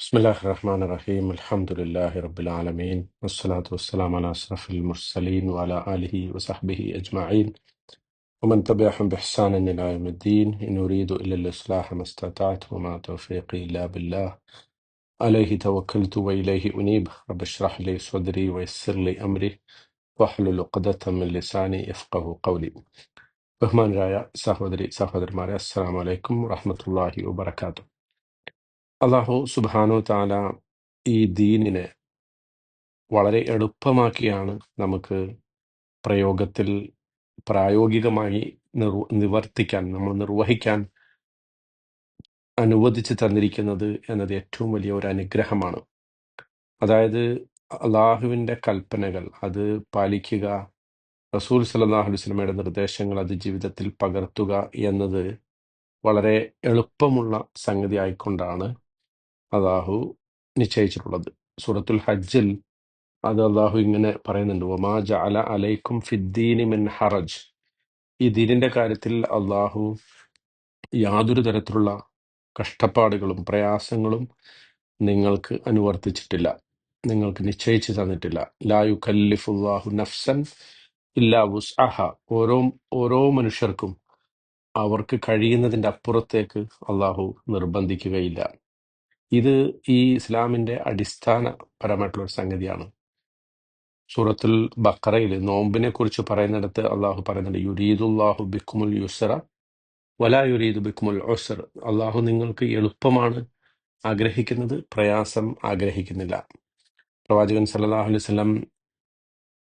بسم الله الرحمن الرحيم. الحمد لله رب العالمين. والصلاة والسلام على أشرف المرسلين وعلى آله وصحبه أجمعين. ومن تبعهم بإحسان إلى يوم الدين إن أريد إلا الإصلاح ما استطعت وما توفيقي إلا بالله. عليه توكلت وإليه أنيب. رب اشرح لي صدري ويسر لي أمري. واحلل عقدة من لساني يفقه قولي. بهمان رايا سهودري سهودر ماريا السلام عليكم ورحمة الله وبركاته. അള്ളാഹു സുബാനു താല ഈ ദീനിനെ വളരെ എളുപ്പമാക്കിയാണ് നമുക്ക് പ്രയോഗത്തിൽ പ്രായോഗികമായി നിർ നിവർത്തിക്കാൻ നമ്മൾ നിർവഹിക്കാൻ അനുവദിച്ച് തന്നിരിക്കുന്നത് എന്നത് ഏറ്റവും വലിയ ഒരു അനുഗ്രഹമാണ്. അതായത് അള്ളാഹുവിന്റെ കൽപ്പനകൾ അത് പാലിക്കുക റസൂൽ സല്ലല്ലാഹു അലൈഹി വസല്ലമയുടെ നിർദ്ദേശങ്ങൾ അത് ജീവിതത്തിൽ പകർത്തുക എന്നത് വളരെ എളുപ്പമുള്ള സംഗതി ആയിക്കൊണ്ടാണ് അള്ളാഹു നിശ്ചയിച്ചിട്ടുള്ളത്. സൂറത്തുൽ ഹജ്ജിൽ അത് അള്ളാഹു ഇങ്ങനെ പറയുന്നുണ്ട് ഒമാ ജഅല അലൈക്കും ഫിദ്ദീനി മിൻ ഹറജ്. ഈ ദീനിന്റെ കാര്യത്തിൽ അള്ളാഹു യാതൊരു തരത്തിലുള്ള കഷ്ടപ്പാടുകളും പ്രയാസങ്ങളും നിങ്ങൾക്ക് അനുവർത്തിച്ചിട്ടില്ല നിങ്ങൾക്ക് നിശ്ചയിച്ചു തന്നിട്ടില്ല. ലായു കല്ലിഫുല്ലാഹു നഫ്സൻ ഇല്ലാ വുസ്അഹ. ഓരോ ഓരോ മനുഷ്യർക്കും അവർക്ക് കഴിയുന്നതിന്റെ അപ്പുറത്തേക്ക് അള്ളാഹു നിർബന്ധിക്കുകയില്ല. ഇത് ഈ ഇസ്ലാമിന്റെ അടിസ്ഥാനപരമായിട്ടുള്ള ഒരു സംഗതിയാണ്. സൂറത്തുൽ ബക്കറയിൽ നോമ്പിനെ കുറിച്ച് പറയുന്നിടത്ത് അള്ളാഹു പറയുന്നുണ്ട് യുരീദുല്ലാഹു ബിക്കുമുൽ യുസ്ര വലാ യുരീദു ബിക്കുമുൽ ഉസ്ർ. അള്ളാഹു നിങ്ങൾക്ക് എളുപ്പമാണ് ആഗ്രഹിക്കുന്നത് പ്രയാസം ആഗ്രഹിക്കുന്നില്ല. പ്രവാചകൻ സല്ലല്ലാഹു അലൈഹി വസല്ലം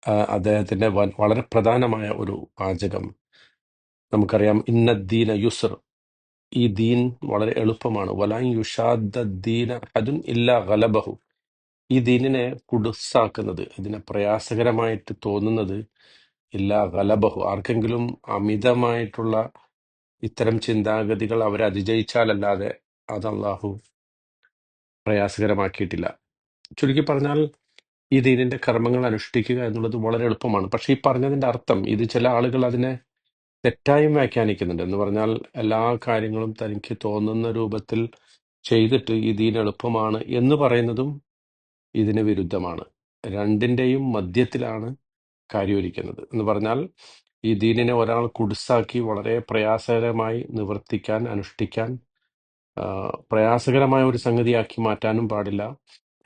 ആ, അദ്ദേഹത്തിന്റെ വളരെ പ്രധാനമായ ഒരു വാചകം നമുക്കറിയാം ഇന്നദ്ദീന ദീന യുസ്ർ. ഈ ദീൻ വളരെ എളുപ്പമാണ്. വലാൻ യുഷാദ ദീന ഇല്ലാ ഗലബഹു. ഈ ദീനിനെ കുടുസാക്കുന്നത് ഇതിനെ പ്രയാസകരമായിട്ട് തോന്നുന്നത് ഇല്ലാ ഗലബഹു. ആർക്കെങ്കിലും അമിതമായിട്ടുള്ള ഇത്തരം ചിന്താഗതികൾ അവരെ അതിജയിച്ചാലല്ലാതെ അത് അള്ളാഹു പ്രയാസകരമാക്കിയിട്ടില്ല. ചുരുക്കി പറഞ്ഞാൽ ഈ ദീനിന്റെ കർമ്മങ്ങൾ അനുഷ്ഠിക്കുക എന്നുള്ളത് വളരെ എളുപ്പമാണ്. പക്ഷെ ഈ പറഞ്ഞതിന്റെ അർത്ഥം ഇത് ചില ആളുകൾ അതിനെ തെറ്റായും വ്യാഖ്യാനിക്കുന്നുണ്ട്. എന്ന് പറഞ്ഞാൽ എല്ലാ കാര്യങ്ങളും തനിക്ക് തോന്നുന്ന രൂപത്തിൽ ചെയ്തിട്ട് ദീൻ എളുപ്പമാണ് എന്ന് പറയുന്നതും ഇതിന് വിരുദ്ധമാണ്. രണ്ടിന്റെയും മധ്യത്തിലാണ് കാര്യമൊരുക്കുന്നത്. എന്ന് പറഞ്ഞാൽ ഈ ദീനിനെ ഒരാൾ കുടിസാക്കി വളരെ പ്രയാസകരമായി നിവർത്തിക്കാൻ അനുഷ്ഠിക്കാൻ പ്രയാസകരമായ ഒരു സംഗതിയാക്കി മാറ്റാനും പാടില്ല.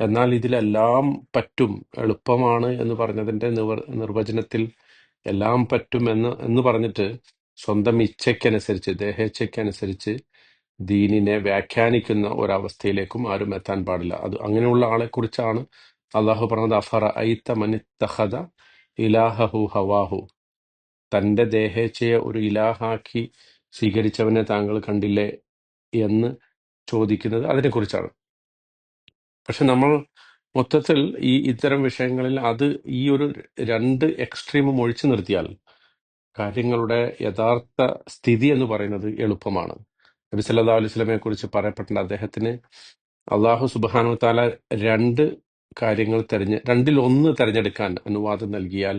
എന്നാൽ ഇതിലെല്ലാം പറ്റും. എളുപ്പമാണ് എന്ന് പറഞ്ഞതിന്റെ നിർവചനത്തിൽ എല്ലാം പറ്റുമെന്ന് എന്ന് പറഞ്ഞിട്ട് സ്വന്തം ഇച്ഛയ്ക്കനുസരിച്ച് ദേഹേച്ഛയ്ക്കനുസരിച്ച് ദീനിനെ വ്യാഖ്യാനിക്കുന്ന ഒരവസ്ഥയിലേക്കും ആരും എത്താൻ പാടില്ല. അത് അങ്ങനെയുള്ള ആളെ കുറിച്ചാണ് അള്ളാഹു പറഞ്ഞത് അഫറ ഐത്ത മനിത്തഹദ ഇലാഹു ഹവാഹു. തന്റെ ദേഹേച്ഛയെ ഒരു ഇലാഹാക്കി സ്വീകരിച്ചവനെ താങ്കൾ കണ്ടില്ലേ എന്ന് ചോദിക്കുന്നത് അതിനെക്കുറിച്ചാണ്. പക്ഷെ നമ്മൾ മൊത്തത്തിൽ ഈ ഇത്തരം വിഷയങ്ങളിൽ അത് ഈ ഒരു രണ്ട് എക്സ്ട്രീമും ഒഴിച്ചു നിർത്തിയാൽ കാര്യങ്ങളുടെ യഥാർത്ഥ സ്ഥിതി എന്ന് പറയുന്നത് എളുപ്പമാണ്. നബി സല്ലല്ലാഹു അലൈഹി വസല്ലമയെ കുറിച്ച് പറയപ്പെട്ട അദ്ദേഹത്തിന് അള്ളാഹു സുബ്ഹാനഹു താല രണ്ട് കാര്യങ്ങൾ തെരഞ്ഞ് രണ്ടിലൊന്ന് തിരഞ്ഞെടുക്കാൻ അനുവാദം നൽകിയാൽ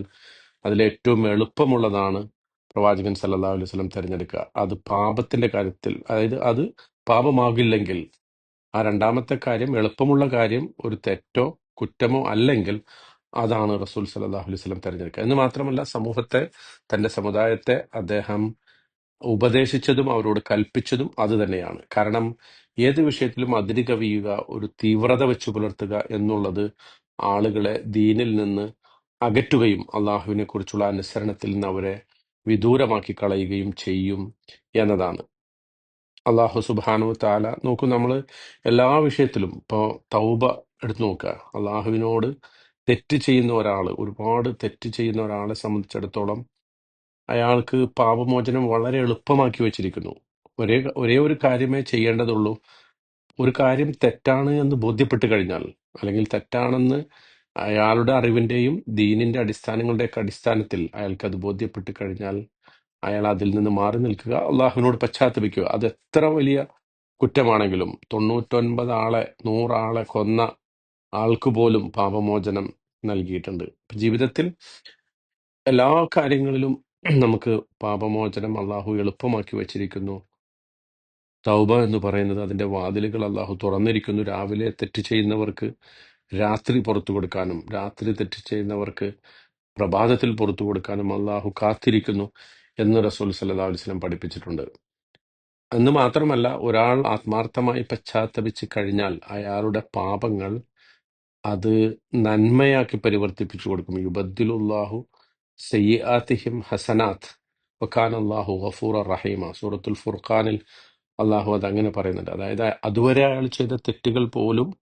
അതിലേറ്റവും എളുപ്പമുള്ളതാണ് പ്രവാചകൻ സല്ലല്ലാഹു അലൈഹി വസല്ലം തിരഞ്ഞെടുക്കുക. അത് പാപത്തിന്റെ കാര്യത്തിൽ അതായത് അത് പാപമാകില്ലെങ്കിൽ ആ രണ്ടാമത്തെ കാര്യം എളുപ്പമുള്ള കാര്യം ഒരു തെറ്റോ കുറ്റമോ അല്ലെങ്കിൽ അതാണ് റസൂൽ സല്ലല്ലാഹു അലൈഹി തിരഞ്ഞെടുക്കുക. എന്ന് മാത്രമല്ല സമൂഹത്തെ തന്റെ സമുദായത്തെ അദ്ദേഹം ഉപദേശിച്ചതും അവരോട് കൽപ്പിച്ചതും അത് തന്നെയാണ്. കാരണം ഏത് വിഷയത്തിലും അതിര് കവിയുക ഒരു തീവ്രത വെച്ച് പുലർത്തുക എന്നുള്ളത് ആളുകളെ ദീനിൽ നിന്ന് അകറ്റുകയും അള്ളാഹുവിനെ കുറിച്ചുള്ള അനുസരണത്തിൽ നിന്ന് അവരെ വിദൂരമാക്കി കളയുകയും ചെയ്യും എന്നതാണ്. അള്ളാഹു സുബാനു താല നോക്കൂ നമ്മൾ എല്ലാ വിഷയത്തിലും ഇപ്പോൾ തൗബ എടുത്തു നോക്കുക അള്ളാഹുവിനോട് തെറ്റ് ചെയ്യുന്ന ഒരാൾ ഒരുപാട് തെറ്റ് ചെയ്യുന്ന ഒരാളെ സംബന്ധിച്ചിടത്തോളം അയാൾക്ക് പാപമോചനം വളരെ എളുപ്പമാക്കി വെച്ചിരിക്കുന്നു. ഒരേ ഒരേ ഒരു കാര്യമേ ചെയ്യേണ്ടതുള്ളൂ. ഒരു കാര്യം തെറ്റാണ് എന്ന് ബോധ്യപ്പെട്ട് കഴിഞ്ഞാൽ അല്ലെങ്കിൽ തെറ്റാണെന്ന് അയാളുടെ അറിവിന്റെയും ദീനിന്റെ അടിസ്ഥാനങ്ങളുടെയൊക്കെ അടിസ്ഥാനത്തിൽ അയാൾക്ക് അത് ബോധ്യപ്പെട്ട് കഴിഞ്ഞാൽ അയാൾ അതിൽ നിന്ന് മാറി നിൽക്കുക അള്ളാഹുവിനോട് പശ്ചാത്തപിക്കുക. അത് എത്ര വലിയ കുറ്റമാണെങ്കിലും തൊണ്ണൂറ്റൊൻപത് ആളെ നൂറാളെ കൊന്ന ആൾക്ക് പോലും പാപമോചനം നൽകിയിട്ടുണ്ട്. ജീവിതത്തിൽ എല്ലാ കാര്യങ്ങളിലും നമുക്ക് പാപമോചനം അള്ളാഹു എളുപ്പമാക്കി വച്ചിരിക്കുന്നു. തൗബ എന്ന് പറയുന്നത് അതിന്റെ വാതിലുകൾ അള്ളാഹു തുറന്നിരിക്കുന്നു. രാവിലെ തെറ്റ് ചെയ്യുന്നവർക്ക് രാത്രി പുറത്തു കൊടുക്കാനും രാത്രി തെറ്റ് ചെയ്യുന്നവർക്ക് പ്രഭാതത്തിൽ പുറത്തു കൊടുക്കാനും അള്ളാഹു കാത്തിരിക്കുന്നു. എന്ന് റസൂൽ സല്ലാ വസല്ലം പഠിപ്പിച്ചിട്ടുണ്ട്. എന്ന് മാത്രമല്ല ഒരാൾ ആത്മാർത്ഥമായി പശ്ചാത്തപിച്ച് കഴിഞ്ഞാൽ അയാളുടെ പാപങ്ങൾ അത് നന്മയാക്കി പരിവർത്തിപ്പിച്ചു കൊടുക്കും. യുബദ്ദിലുല്ലാഹു സയ്യാത്തിഹിം ഹസനാത്ത്. വക്കാൻ അള്ളാഹു ഗഫൂർ റഹീമ. സൂറത്തുൽ ഫുർഖാനിൽ അള്ളാഹു അത് അങ്ങനെ പറയുന്നുണ്ട്. അതായത് അതുവരെ അയാൾ ചെയ്ത തെറ്റുകൾ പോലും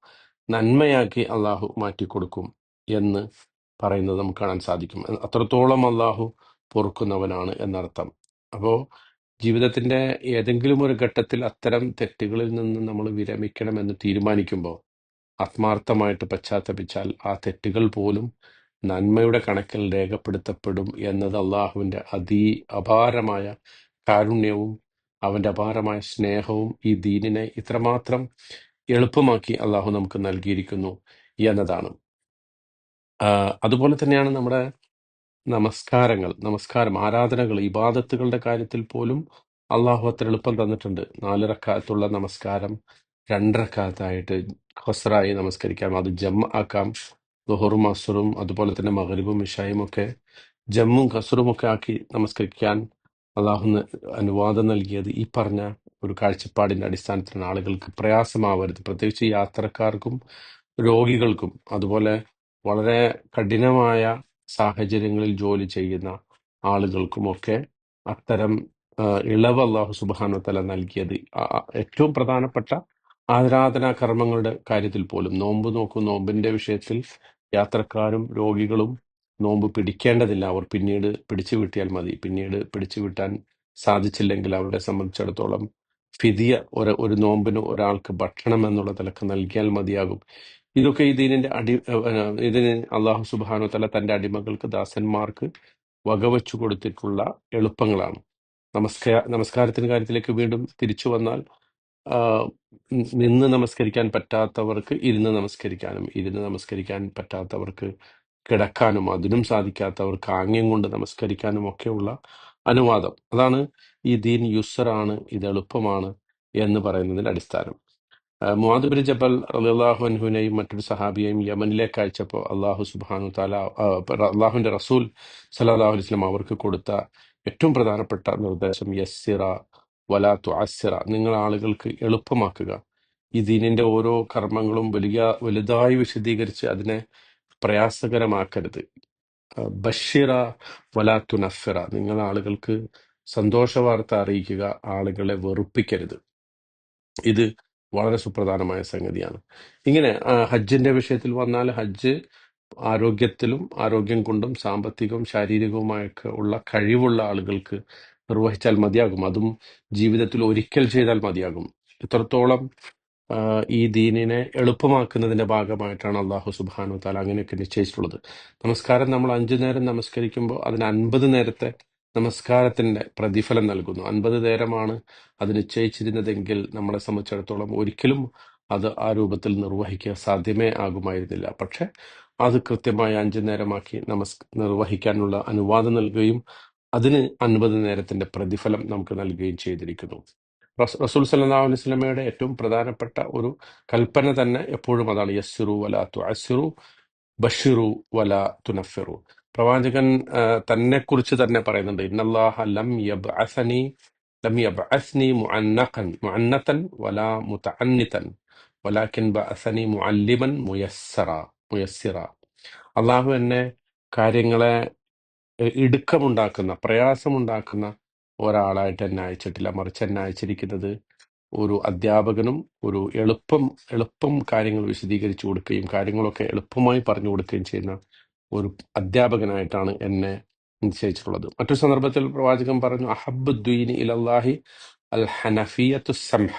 നന്മയാക്കി അള്ളാഹു മാറ്റിക്കൊടുക്കും എന്ന് പറയുന്നത് നമുക്ക് കാണാൻ സാധിക്കും. അത്രത്തോളം അള്ളാഹു പൊറുക്കുന്നവനാണ് എന്നർത്ഥം. അപ്പോൾ ജീവിതത്തിന്റെ ഏതെങ്കിലും ഒരു ഘട്ടത്തിൽ അത്തരം തെറ്റുകളിൽ നിന്ന് നമ്മൾ വിരമിക്കണമെന്ന് തീരുമാനിക്കുമ്പോൾ ആത്മാർത്ഥമായിട്ട് പശ്ചാത്തപിച്ചാൽ ആ തെറ്റുകൾ പോലും നന്മയുടെ കണക്കിൽ രേഖപ്പെടുത്തപ്പെടും എന്നത് അള്ളാഹുവിന്റെ അതി അപാരമായ കാരുണ്യവും അവന്റെ അപാരമായ സ്നേഹവും ഈ ദീനിനെ ഇത്രമാത്രം എളുപ്പമാക്കി അള്ളാഹു നമുക്ക് നൽകിയിരിക്കുന്നു എന്നതാണ്. അതുപോലെ തന്നെയാണ് നമ്മുടെ നമസ്കാരങ്ങൾ നമസ്കാരം ആരാധനകൾ ഇബാദത്തുകളുടെ കാര്യത്തിൽ പോലും അള്ളാഹു അത്ര എളുപ്പം തന്നിട്ടുണ്ട്. നാല് റക്കാത്തുള്ള നമസ്കാരം രണ്ട് റക്കാത്തായിട്ട് ഖസ്റായി നമസ്കരിക്കാം. അത് ജം ആക്കാം. ദുഹറും അസുറും അതുപോലെ തന്നെ മകരിബും ഇഷായും ഒക്കെ ജമ്മും ഖസറും ഒക്കെ ആക്കി നമസ്കരിക്കാൻ അള്ളാഹു ന- അനുവാദം നൽകിയത് ഈ പറഞ്ഞ ഒരു കാഴ്ചപ്പാടിന്റെ അടിസ്ഥാനത്തിലാണ് ആളുകൾക്ക് പ്രയാസമാവരുത്. പ്രത്യേകിച്ച് യാത്രക്കാർക്കും രോഗികൾക്കും അതുപോലെ വളരെ കഠിനമായ സാഹചര്യങ്ങളിൽ ജോലി ചെയ്യുന്ന ആളുകൾക്കുമൊക്കെ അത്തരം ഇളവ് അള്ളാഹു സുബാനു തല നൽകിയത്. ഏറ്റവും പ്രധാനപ്പെട്ട ആരാധനാ കർമ്മങ്ങളുടെ കാര്യത്തിൽ പോലും. നോമ്പ് നോക്കും നോമ്പിന്റെ വിഷയത്തിൽ യാത്രക്കാരും രോഗികളും നോമ്പ് പിടിക്കേണ്ടതില്ല. അവർ പിന്നീട് പിടിച്ചു വിട്ടിയാൽ മതി. പിന്നീട് പിടിച്ചു വിട്ടാൻ സാധിച്ചില്ലെങ്കിൽ അവരെ സംബന്ധിച്ചിടത്തോളം ഫിദിയ ഒരു ഒരു നോമ്പിന് ഒരാൾക്ക് ഭക്ഷണം എന്നുള്ള തിലക്ക് നൽകിയാൽ മതിയാകും. ഇതൊക്കെ ഈ ദീനിന്റെ അടി ഇതിന് അള്ളാഹു സുബാനു തല തന്റെ അടിമകൾക്ക് ദാസന്മാർക്ക് വകവച്ചു കൊടുത്തിട്ടുള്ള എളുപ്പങ്ങളാണ്. നമസ്കാര നമസ്കാരത്തിന്റെ കാര്യത്തിലേക്ക് വീണ്ടും തിരിച്ചു വന്നാൽ നിന്ന് നമസ്കരിക്കാൻ പറ്റാത്തവർക്ക് ഇരുന്ന് നമസ്കരിക്കാനും ഇരുന്ന് നമസ്കരിക്കാൻ പറ്റാത്തവർക്ക് കിടക്കാനും അതിനും സാധിക്കാത്തവർക്ക് ആംഗ്യം കൊണ്ട് നമസ്കരിക്കാനും ഒക്കെയുള്ള അനുവാദം. അതാണ് ഈ ദീൻ യുസറാണ് ഇത് എളുപ്പമാണ് എന്ന് പറയുന്നതിന്റെ അടിസ്ഥാനം. മുഹാദ് ബിൻ ജബൽ അൻഹുവിനെയും മറ്റൊരു സഹാബിയെയും യമനിലേക്ക് അയച്ചപ്പോൾ അള്ളാഹു സുബാനു താല അള്ളാഹുവിന്റെ റസൂൽ സലാഹു അലൈഹി അവർക്ക് കൊടുത്ത ഏറ്റവും പ്രധാനപ്പെട്ട നിർദ്ദേശം യസ്സിറ വലാ തുഅസ്സിറ നിങ്ങൾ ആളുകൾക്ക് എളുപ്പമാക്കുക. ഈ ദീനിന്റെ ഓരോ കർമ്മങ്ങളും വലിയ വലുതായി വിശദീകരിച്ച് അതിനെ പ്രയാസകരമാക്കരുത്. ബഷിറ വലാ തുനഫിറ നിങ്ങൾ ആളുകൾക്ക് സന്തോഷ വാർത്ത അറിയിക്കുക ആളുകളെ വെറുപ്പിക്കരുത്. ഇത് വളരെ സുപ്രധാനമായ സംഗതിയാണ്. ഇങ്ങനെ ഹജ്ജിന്റെ വിഷയത്തിൽ വന്നാൽ ഹജ്ജ് ആരോഗ്യത്തിലും ആരോഗ്യം കൊണ്ടും സാമ്പത്തികവും ശാരീരികവുമായൊക്കെ ഉള്ള കഴിവുള്ള ആളുകൾക്ക് നിർവഹിച്ചാൽ മതിയാകും. അതും ജീവിതത്തിൽ ഒരിക്കൽ ചെയ്താൽ മതിയാകും. ഇത്രത്തോളം ഈ ദീനിനെ എളുപ്പമാക്കുന്നതിന്റെ ഭാഗമായിട്ടാണ് അള്ളാഹു സുബാനു താല അങ്ങനെയൊക്കെ നിശ്ചയിച്ചിട്ടുള്ളത്. നമസ്കാരം. നമ്മൾ അഞ്ചു നേരം നമസ്കരിക്കുമ്പോൾ അതിന് അൻപത് നേരത്തെ നമസ്കാരത്തിന്റെ പ്രതിഫലം നൽകുന്നു. അൻപത് നേരമാണ് അത് നിശ്ചയിച്ചിരുന്നതെങ്കിൽ നമ്മളെ സംബന്ധിച്ചിടത്തോളം ഒരിക്കലും അത് ആ രൂപത്തിൽ നിർവഹിക്കുക സാധ്യമേ ആകുമായിരുന്നില്ല. പക്ഷെ അത് കൃത്യമായി അഞ്ചു നേരമാക്കി നമസ് നിർവഹിക്കാനുള്ള അനുവാദം നൽകുകയും അതിന് അൻപത് നേരത്തിന്റെ പ്രതിഫലം നമുക്ക് നൽകുകയും ചെയ്തിരിക്കുന്നു. റസ്- റസൂൽ സല്ലല്ലാഹു അലൈഹി വസല്ലമയുടെ ഏറ്റവും പ്രധാനപ്പെട്ട ഒരു കൽപ്പന തന്നെ എപ്പോഴും അതാണ് യസ്സിറു വലാ തുഅസ്സിറു ബഷിറു വല തുനഫിറു. പ്രവാചകൻ തന്നെ കുറിച്ച് തന്നെ പറയുന്നുണ്ട്. ഇന്നല്ലാഹ ലം ലം മുഅന്നഖൻ വലാ മുയസ്സറ അള്ളാഹു എന്നെ കാര്യങ്ങളെ ഇടുക്കമുണ്ടാക്കുന്ന പ്രയാസമുണ്ടാക്കുന്ന ഒരാളായിട്ട് എന്നെ അയച്ചിട്ടില്ല. മറിച്ച് എന്നെ അയച്ചിരിക്കുന്നത് ഒരു അധ്യാപകനും ഒരു എളുപ്പം എളുപ്പം കാര്യങ്ങൾ വിശദീകരിച്ചു കൊടുക്കുകയും കാര്യങ്ങളൊക്കെ എളുപ്പമായി പറഞ്ഞു കൊടുക്കുകയും ചെയ്യുന്ന ഒരു അധ്യാപകനായിട്ടാണ് എന്നെ നിശ്ചയിച്ചിട്ടുള്ളത്. മറ്റൊരു സന്ദർഭത്തിൽ പ്രവാചകൻ പറഞ്ഞു അഹബുദ്ദീൻ ഇലല്ലാഹി അൽ ഹനഫിയത്തു സംഹ.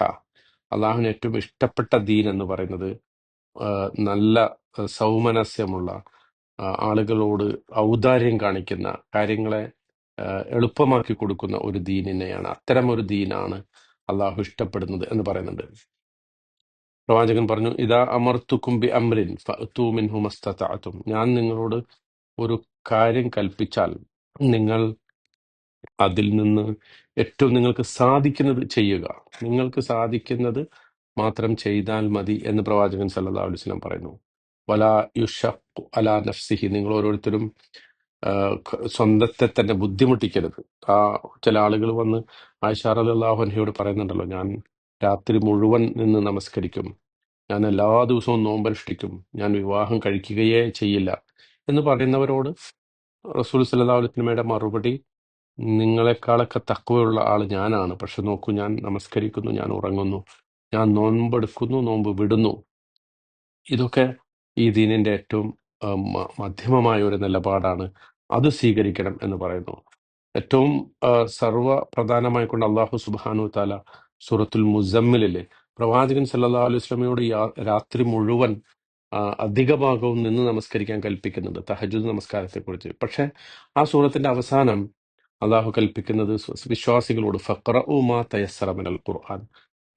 അള്ളാഹുവിന് ഏറ്റവും ഇഷ്ടപ്പെട്ട ദീൻ എന്ന് പറയുന്നത് നല്ല സൗമനസ്യമുള്ള ആളുകളോട് ഔദാര്യം കാണിക്കുന്ന കാര്യങ്ങളെ എളുപ്പമാക്കി കൊടുക്കുന്ന ഒരു ദീനിനെയാണ് അത്തരം ഒരു ദീനാണ് അള്ളാഹു ഇഷ്ടപ്പെടുന്നത് എന്ന് പറയുന്നുണ്ട്. പ്രവാചകൻ പറഞ്ഞു ഇതാ അമർത്തുക്കും ബി അമ്രിൻ ഫഅ്തു മിൻഹു മസ്തതഅതും. ഞാൻ നിങ്ങളോട് ഒരു കാര്യം കൽപ്പിച്ചാൽ നിങ്ങൾ അതിൽ നിന്ന് ഏറ്റവും നിങ്ങൾക്ക് സാധിക്കുന്നത് ചെയ്യുക. നിങ്ങൾക്ക് സാധിക്കുന്നത് മാത്രം ചെയ്താൽ മതി എന്ന് പ്രവാചകൻ സല്ലല്ലാഹു അലൈഹി വസല്ലം പറയുന്നു. വലാ യുഷഖ് അലാ നഫ്സിഹി. നിങ്ങൾ ഓരോരുത്തരും സ്വന്തത്തെ തന്നെ ബുദ്ധിമുട്ടിക്കരുത്. ആ ചില ആളുകൾ വന്ന് ആയിഷാ റളിയല്ലാഹു അൻഹയോട് പറയുന്നുണ്ടല്ലോ ഞാൻ രാത്രി മുഴുവൻ നിന്ന് നമസ്കരിക്കും. ഞാൻ എല്ലാ ദിവസവും നോമ്പനുഷ്ഠിക്കും ഞാൻ വിവാഹം കഴിക്കുകയേ ചെയ്യില്ല. എന്ന് പറയുന്നവരോട് റസൂൽ സല്ലല്ലാഹു അലൈഹി മറുപടി നിങ്ങളെക്കാളൊക്കെ തക്കവയുള്ള ആൾ ഞാനാണ്. പക്ഷെ നോക്കൂ ഞാൻ നമസ്കരിക്കുന്നു ഞാൻ ഉറങ്ങുന്നു ഞാൻ നോമ്പെടുക്കുന്നു നോമ്പ് വിടുന്നു. ഇതൊക്കെ ഈ ദീനിന്റെ ഏറ്റവും മധ്യമമായ ഒരു നിലപാടാണ്. അത് സ്വീകരിക്കണം എന്ന് പറയുന്നു. ഏറ്റവും സർവ സർവ പ്രധാനമായി കൊണ്ട് അള്ളാഹു സുബാനു താല സൂറത്തുൽ മുസമ്മിലിലെ പ്രവാചകൻ സല്ലാ അലൈഹി സ്വലമയോട് രാത്രി മുഴുവൻ അധിക ഭാഗവും നിന്ന് നമസ്കരിക്കാൻ കൽപ്പിക്കുന്നുണ്ട് തഹജുദ് നമസ്കാരത്തെക്കുറിച്ച്. പക്ഷെ ആ സൂറത്തിന്റെ അവസാനം അള്ളാഹു കൽപ്പിക്കുന്നത് വിശ്വാസികളോട് ഫക്ര ഉമാ തയസ്സറ മിനൽ ഖുർആൻ.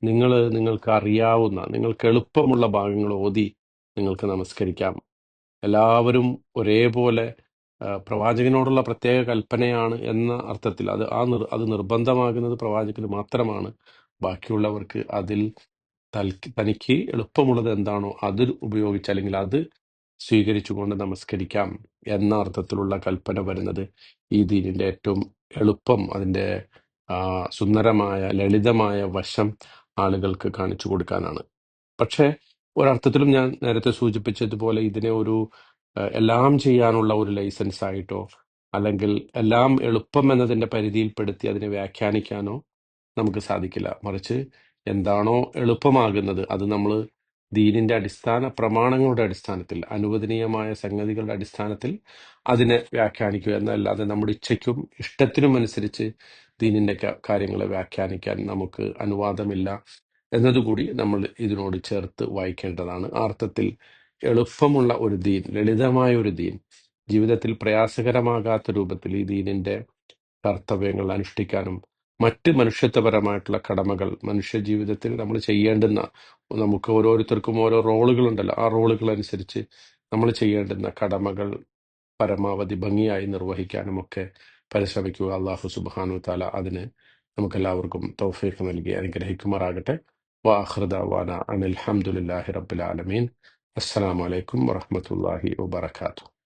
നിങ്ങൾ നിങ്ങൾക്ക് അറിയാവുന്ന നിങ്ങൾക്ക് എളുപ്പമുള്ള ഭാഗങ്ങൾ ഓതി നിങ്ങൾക്ക് നമസ്കരിക്കാം. എല്ലാവരും ഒരേപോലെ പ്രവാചകനോടുള്ള പ്രത്യേക കൽപ്പനയാണ് എന്ന അർത്ഥത്തിൽ അത് ആ നിർ അത് നിർബന്ധമാകുന്നത് പ്രവാചകന് മാത്രമാണ്. ബാക്കിയുള്ളവർക്ക് അതിൽ തൽക്ക് തനിക്ക് എളുപ്പമുള്ളത് എന്താണോ അത് ഉപയോഗിച്ച് അല്ലെങ്കിൽ അത് സ്വീകരിച്ചുകൊണ്ട് നമസ്കരിക്കാം എന്ന അർത്ഥത്തിലുള്ള കൽപ്പന വരുന്നത് ഈ ദീനിന്റെ ഏറ്റവും എളുപ്പം അതിന്റെ സുന്ദരമായ ലളിതമായ വശം ആളുകൾക്ക് കാണിച്ചു കൊടുക്കാനാണ്. പക്ഷേ ഒരർത്ഥത്തിലും ഞാൻ നേരത്തെ സൂചിപ്പിച്ചതുപോലെ ഇതിനെ ഒരു എല്ലാം ചെയ്യാനുള്ള ഒരു ലൈസൻസ് ആയിട്ടോ അല്ലെങ്കിൽ എല്ലാം എളുപ്പം എന്നതിന്റെ പരിധിയിൽപ്പെടുത്തി അതിനെ വ്യാഖ്യാനിക്കാനോ നമുക്ക് സാധിക്കില്ല. മറിച്ച് എന്താണോ എളുപ്പമാകുന്നത് അത് നമ്മൾ ദീനിന്റെ അടിസ്ഥാന പ്രമാണങ്ങളുടെ അടിസ്ഥാനത്തിൽ അനുവദനീയമായ സംഗതികളുടെ അടിസ്ഥാനത്തിൽ അതിനെ വ്യാഖ്യാനിക്കുക എന്നല്ലാതെ നമ്മുടെ ഇച്ഛയ്ക്കും ഇഷ്ടത്തിനും അനുസരിച്ച് ദീനിന്റെ കാര്യങ്ങളെ വ്യാഖ്യാനിക്കാൻ നമുക്ക് അനുവാദമില്ല എന്നതുകൂടി നമ്മൾ ഇതിനോട് ചേർത്ത് വായിക്കേണ്ടതാണ്. അർത്ഥത്തിൽ എളുപ്പമുള്ള ഒരു ദീൻ ലളിതമായ ഒരു ദീൻ ജീവിതത്തിൽ പ്രയാസകരമാകാത്ത രൂപത്തിൽ ഈ ദീനിന്റെ കർത്തവ്യങ്ങൾ അനുഷ്ഠിക്കാനും മറ്റ് മനുഷ്യത്വപരമായിട്ടുള്ള കടമകൾ മനുഷ്യ ജീവിതത്തിൽ നമ്മൾ ചെയ്യേണ്ടുന്ന നമുക്ക് ഓരോരുത്തർക്കും ഓരോ റോളുകളുണ്ടല്ലോ. ആ റോളുകൾ അനുസരിച്ച് നമ്മൾ ചെയ്യേണ്ടുന്ന കടമകൾ പരമാവധി ഭംഗിയായി നിർവഹിക്കാനും ഒക്കെ പരിശ്രമിക്കുക. അള്ളാഹു സുബാനു താല അതിന് നമുക്കെല്ലാവർക്കും തൗഫീഖ് നൽകി അനുഗ്രഹിക്കുമാറാകട്ടെ. വാഹൃദാന അനിൽഹമുല്ലാഹി ആലമീൻ. അസ്സലാമു അലൈക്കും വറഹ്മത്തുള്ളാഹി വബറകാതുഹു.